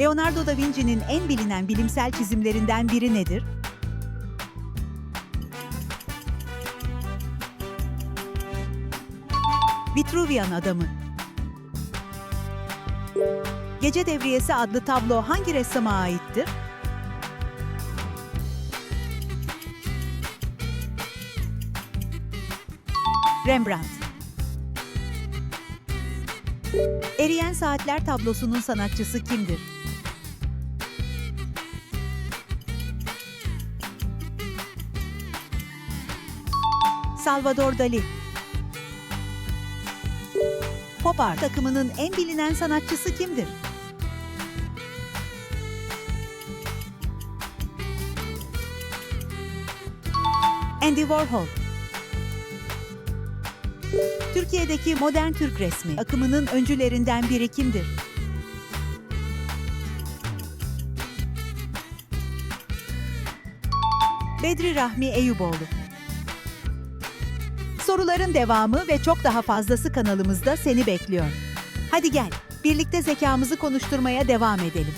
Leonardo da Vinci'nin en bilinen bilimsel çizimlerinden biri nedir? Vitruvian Adamı Gece Devriyesi adlı tablo hangi ressama aittir? Rembrandt Eriyen Saatler tablosunun sanatçısı kimdir? Salvador Dali Pop Art takımının en bilinen sanatçısı kimdir? Andy Warhol Türkiye'deki modern Türk resmi akımının öncülerinden biri kimdir? Bedri Rahmi Eyüboğlu Soruların devamı ve çok daha fazlası kanalımızda seni bekliyor. Hadi gel, birlikte zekamızı konuşturmaya devam edelim.